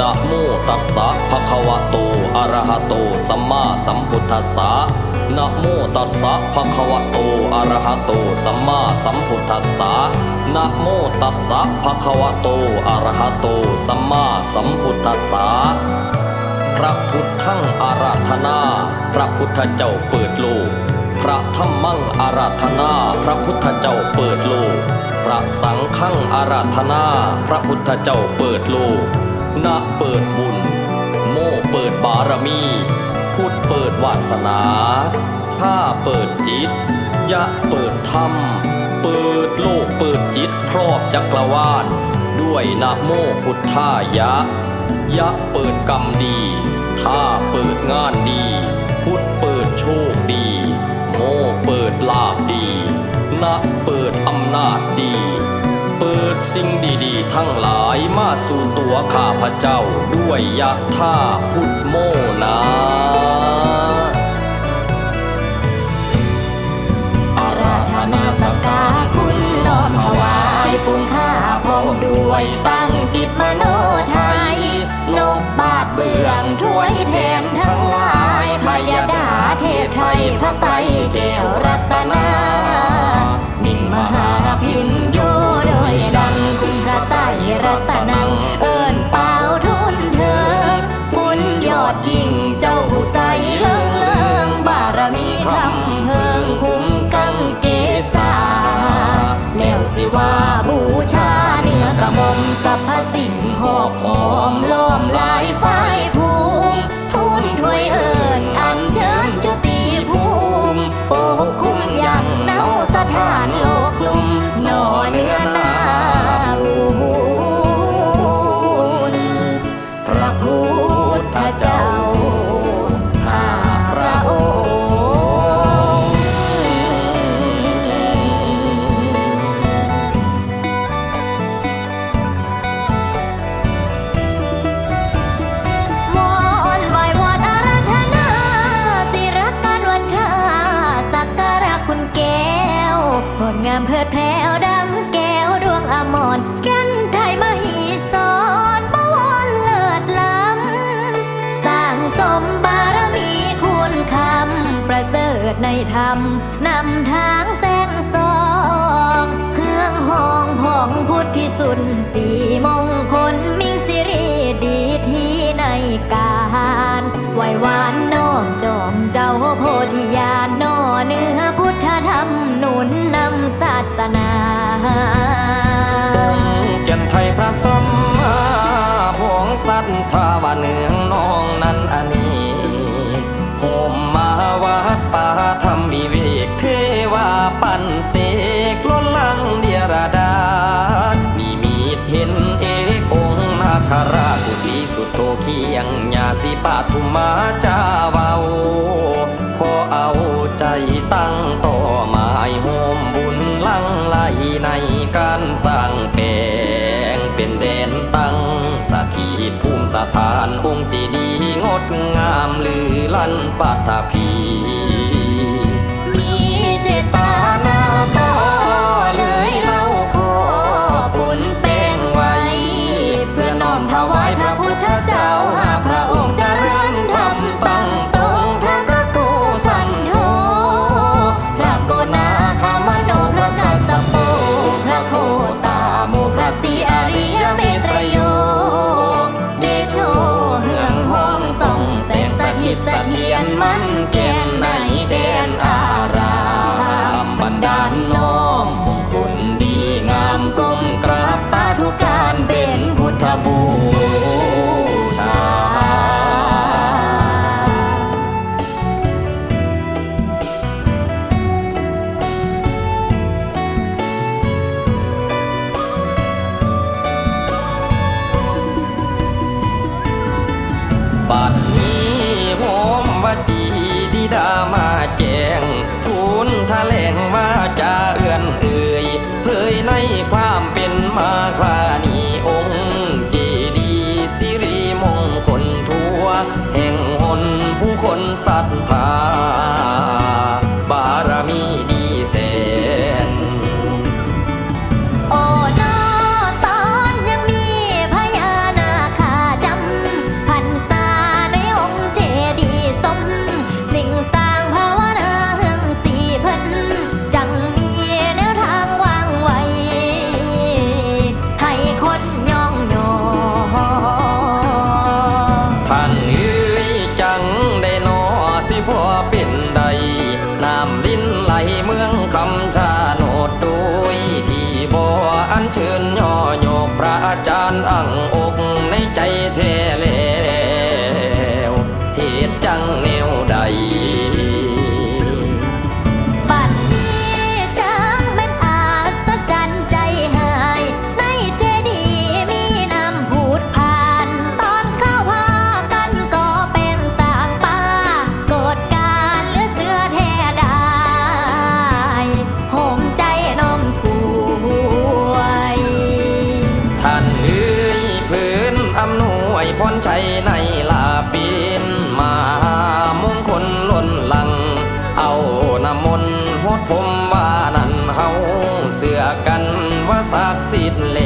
นะโมตัสสะภะคะวะโตอะระหะโตสัมมาสัมพุทธัสสะนะโมตัสสะภะคะวะโตอะระหะโตสัมมาสัมพุทธัสสะนะโมตัสสะภะคะวะโตอะระหะโตสัมมาสัมพุทธัสสะพระพุทธังอาราธนา พระพุทธเจ้าเปิดโลก พระธรรมังอาราธนา พระพุทธเจ้าเปิดโลก พระสังฆังอาราธนา พระพุทธเจ้าเปิดโลก นะเปิดบุญ โมเปิดบารมี พุทธเปิดวาสนาข้าเปิดจิต ยะเปิดธรรม เปิดโลกเปิดจิตครอบจักรวาล ด้วยนะโมพุทธายะ ยะเปิดกรรมดีถ้าเปิดงานดี พุทธเปิดโชคดี โมเปิดลาบดี นะเปิดอำนาจดี เปิดสิ่งดีๆ ทั้งหลายมาสู่ตัวข้าพเจ้าด้วยยะท่าพุทธโมนาอาราธนาสกการคุณน้อมถวายฟุ้งข้าพร้อมด้วยตั้งจิตมโนไทย นกบาดเบื้องถ้วยแทนทั้งหลายพยาดาเทพไทยพระไตรก สรรพสิ่งหอกหอมล้อมลายฝ่าย งามเพลิดเพลวดังแก้วดวงอมรแก่นไทยมหีสอนบวรเลิศล้ำสร้างสมบารมีคุณคำ ประเสริฐในธรรม นำทางแสงสองเฮืองห้องผ่องพุทธที่สุดสีมงคลมิ่งสิริดีที่ในกา รไหวหวานน้อมจอมเจ้าโพธิญาณนอเนื้อพุทธธรรมหนุนนำศาสนาแก่นไทยพระสมมาพวงสัตว์ทาวาเนืองน้องนั้นอันนี้โหมมาวัดป่าธรรมวิเว โตเคียงญาสิปาทุมาจาเวาขอเอาใจตั้งต่อหมายโฮมบุญลังไหลในการสร้างแปลงเป็นแดนตั้งสถิตภูมิสถานองค์เจดีงดงามลือลั่นปัตภี บัดนี้โหมว่าจีดิดามาแจ้งทูลแถลงว่าจะเอื้อนเอ่ยเผยในความเป็นมาคลานีองค์เจดีสิริมงคลทั่ว แห่งหนผู้คนศรัทธาบารมี วยพรชัยในลาปิน มามงคลล้นหลัง เอาน้ำมนต์หดผมว่านั่นเฮาเสือกันว่าศักดิ์สิทธิ์เล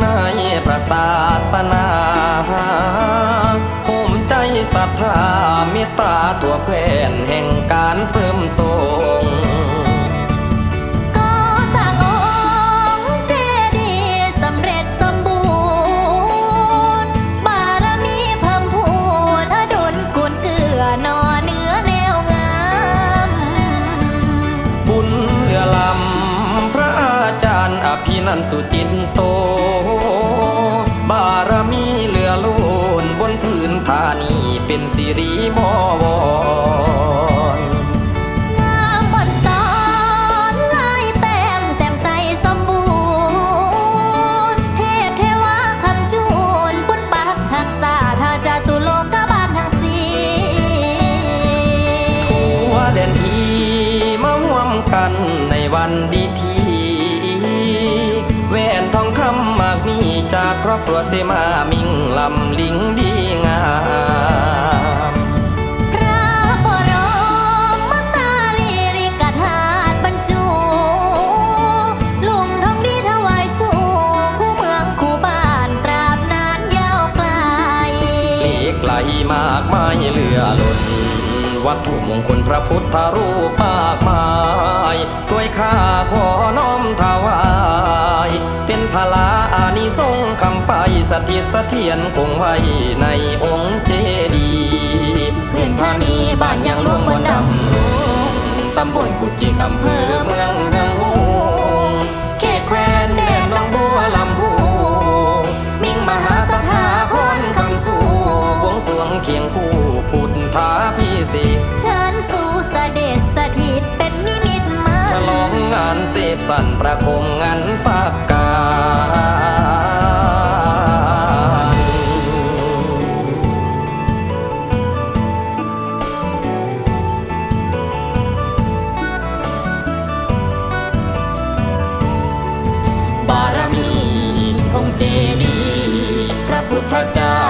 ในพระศาสนาโหมใจศรัทธาเมตตาตัวแควนแห่งการเสริมทรงก็สร้างองค์เจดีย์สำเร็จสมบูรณ์บารมีเพิ่มพูนอดุลกุลเกื้อนอเนื้อแเป็นสิริบวรงามบนสอนลายแต้มแซมใสสมบูรณ์ เทพเทวาคำจูนปุนปักหักษาถ้าจะตุโลกบาลทั้งสี่ทั่วแดนทีมาร่วมกันในวันดีทีแหวนทองคำมากมีจากครอบครัวเสมามิงลำลิงดีงาม วัตถุมงคลพระพุทธรูปมากมายถ้วยข้าขอน้อมถวาย เป็นพลาอานิสงส์คำไปสถิตเสถียรคงไว้ในองค์เจดีย์เพื่อนธานีบ้านยังหลวงบนดำรุงตำบลกุจิกอำเภอเมืองเฮืองาพิเศษกเชิญสู่เสด็จสถิตเป็นนิมิตมาฉลองงานเสพสันประคมงานสักการบารมีองค์เจดีย์พระพุทธเจ้าห้า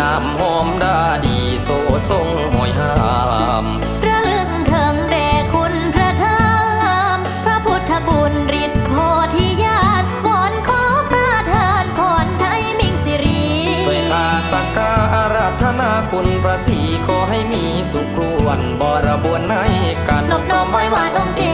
น้ำหอมดาดีโซทรงหอยหามระลึกถึงแด่คุณพระธรรมพระพุทธบุญฤทธิ์โพธิญาณวอนขอประทานพรชัยมิ่งสิริด้วยคาสักการะธนาคุณประสีขอให้มีสุขรวนบรบวนในกันนบน้อมไหว้วานองค์เจดี